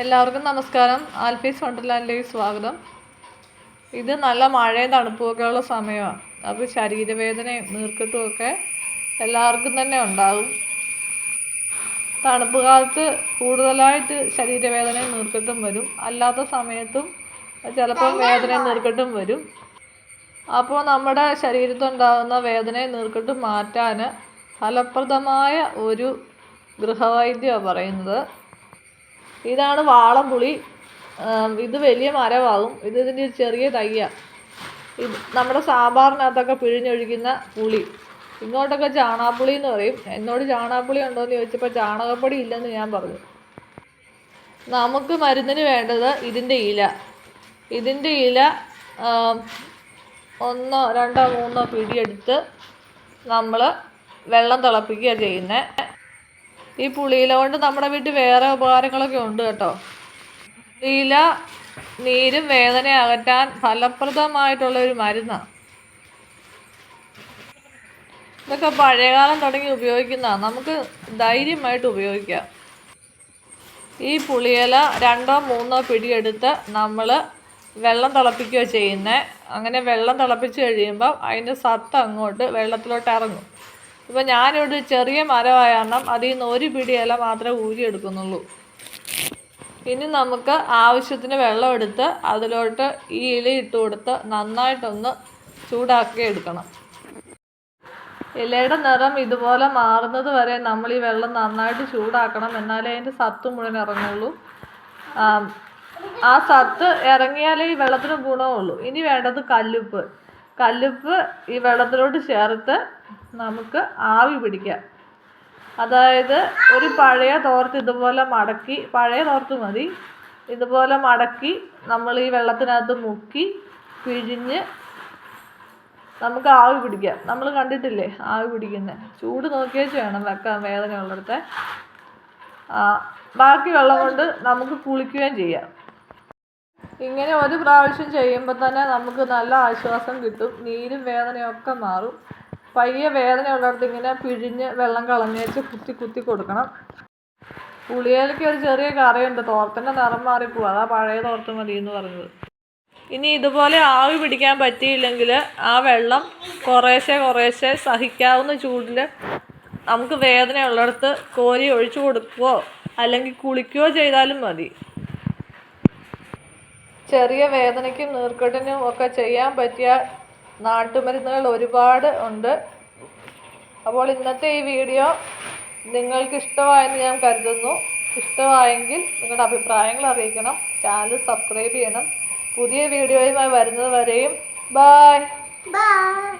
എല്ലാവർക്കും നമസ്കാരം. ആൽഫീസ് വണ്ടർലാൻഡിലേക്ക് സ്വാഗതം. ഇത് നല്ല മഴയും തണുപ്പുമൊക്കെ ഉള്ള സമയമാണ്. അപ്പോൾ ശരീരവേദനയും നീർക്കെട്ടുമൊക്കെ എല്ലാവർക്കും തന്നെ ഉണ്ടാകും. തണുപ്പ് കാലത്ത് കൂടുതലായിട്ട് ശരീരവേദനയും നീർക്കെട്ടും വരും. അല്ലാത്ത സമയത്തും ചിലപ്പോൾ വേദനയും നീർക്കെട്ടും വരും. അപ്പോൾ നമ്മുടെ ശരീരത്തുണ്ടാകുന്ന വേദനയും നീർക്കെട്ടും മാറ്റാൻ ഫലപ്രദമായ ഒരു ഗൃഹവൈദ്യമാണ് പറയുന്നത്. ഇതാണ് വാളംപുളി ഇത് വലിയ മരമാകും. ഇത് ഇതിന്റെ ഒരു ചെറിയ തയ്യ ഇത് നമ്മുടെ സാമ്പാറിനകത്തൊക്കെ പിഴിഞ്ഞൊഴിക്കുന്ന പുളി. ഇങ്ങോട്ടൊക്കെ ചാണാപ്പുളി എന്ന് പറയും. എന്നോട് ചാണാപ്പുളി ഉണ്ടോ എന്ന് ചോദിച്ചപ്പോൾ ചാണകപ്പൊടി ഇല്ലെന്ന് ഞാൻ പറഞ്ഞു. നമുക്ക് മരുന്നിന് വേണ്ടത് ഇതിന്റെ ഇല. ഇതിന്റെ ഇല ഒന്നോ രണ്ടോ മൂന്നോ പിടിയെടുത്ത് നമ്മൾ വെള്ളം തിളപ്പിക്കുക ചെയ്യുന്നത് ഈ പുളിയില കൊണ്ട് നമ്മുടെ വീട്ടിൽ വേറെ ഉപകാരങ്ങളൊക്കെ ഉണ്ട് കേട്ടോ. പുളിയില നീരും വേദന അകറ്റാൻ ഫലപ്രദമായിട്ടുള്ള ഒരു മരുന്നാണ് ഇതൊക്കെ പഴയകാലം തുടങ്ങി ഉപയോഗിക്കുന്നതാണ് നമുക്ക് ധൈര്യമായിട്ട് ഉപയോഗിക്കാം. ഈ പുളിയില രണ്ടോ മൂന്നോ പിടിയെടുത്ത് നമ്മൾ വെള്ളം തിളപ്പിക്കുകയോ ചെയ്യുന്നത് അങ്ങനെ വെള്ളം തിളപ്പിച്ച് കഴിയുമ്പം അതിന്റെ സത്ത് അങ്ങോട്ട് വെള്ളത്തിലോട്ട് ഇറങ്ങും. ഇപ്പം ഞാനിവിടെ ചെറിയ മരമായ കാരണം അതിൽ നിന്ന് ഒരു പിടി ഇല മാത്രമേ ഊരിയെടുക്കുന്നുള്ളൂ ഇനി നമുക്ക് ആവശ്യത്തിന് വെള്ളം എടുത്ത് അതിലോട്ട് ഈ ഇല ഇട്ട് കൊടുത്ത് നന്നായിട്ടൊന്ന് ചൂടാക്കി എടുക്കണം. ഇലയുടെ നിറം ഇതുപോലെ മാറുന്നത് വരെ നമ്മൾ ഈ വെള്ളം നന്നായിട്ട് ചൂടാക്കണം. എന്നാലേ അതിന്റെ സത്ത് മുഴുവൻ ഇറങ്ങുള്ളൂ. ആ സത്ത് ഇറങ്ങിയാലേ ഈ വെള്ളത്തിന് ഗുണമുള്ളൂ. ഇനി വേണ്ടത് കല്ലുപ്പ്. കല്ലുപ്പ് ഈ വെള്ളത്തിലോട്ട് ചേർത്ത് നമുക്ക് ആവി പിടിക്കാം. അതായത് ഒരു പഴയ തോർത്ത് ഇതുപോലെ മടക്കി പഴയ തോർത്ത് മതി. ഇതുപോലെ മടക്കി നമ്മൾ ഈ വെള്ളത്തിനകത്ത് മുക്കി പിഴിഞ്ഞ് നമുക്ക് ആവി പിടിക്കാം. നമ്മൾ കണ്ടിട്ടില്ലേ ആവി പിടിക്കുന്നത് ചൂട് നോക്കിയേച്ച് വേണം വെക്കാൻ വേദന ഉള്ളിടത്തെ ബാക്കി വെള്ളം കൊണ്ട് നമുക്ക് കുളിക്കുകയും ചെയ്യാം. ഇങ്ങനെ ഒരു പ്രാവശ്യം ചെയ്യുമ്പോൾ തന്നെ നമുക്ക് നല്ല ആശ്വാസം കിട്ടും. നീരും വേദനയൊക്കെ മാറും. പയ്യെ വേദന ഉള്ളിടത്ത് ഇങ്ങനെ പിഴിഞ്ഞ് വെള്ളം കളഞ്ഞേച്ച് കുത്തി കുത്തി കൊടുക്കണം. പുളിയേലയ്ക്ക് ഒരു ചെറിയ കറിയുണ്ട്. തോർത്തിന്റെ നിറം മാറിപ്പോവും. അതാ പഴയ തോർത്ത് മതി എന്ന് പറഞ്ഞത്. ഇനി ഇതുപോലെ ആവി പിടിക്കാൻ പറ്റിയില്ലെങ്കിൽ ആ വെള്ളം കുറേശ്ശെ കുറേശ്ശെ സഹിക്കാവുന്ന ചൂടിൽ നമുക്ക് വേദന ഉള്ളിടത്ത് കോരി ഒഴിച്ചു കൊടുക്കുകയോ അല്ലെങ്കിൽ കുളിക്കുകയോ ചെയ്താലും മതി. ചെറിയ വേദനയ്ക്കും നീർക്കെട്ടിനും ഒക്കെ ചെയ്യാൻ പറ്റിയ നാട്ടുമരുന്നുകൾ ഒരുപാട് ഉണ്ട്. അപ്പോൾ ഇന്നത്തെ ഈ വീഡിയോ നിങ്ങൾക്ക് ഇഷ്ടമായെന്ന് ഞാൻ കരുതുന്നു. ഇഷ്ടമായെങ്കിൽ നിങ്ങളുടെ അഭിപ്രായങ്ങൾ അറിയിക്കണം. ചാനൽ സബ്സ്ക്രൈബ് ചെയ്യണം. പുതിയ വീഡിയോയുമായി വരുന്നത് വരെയും ബായ് Bye.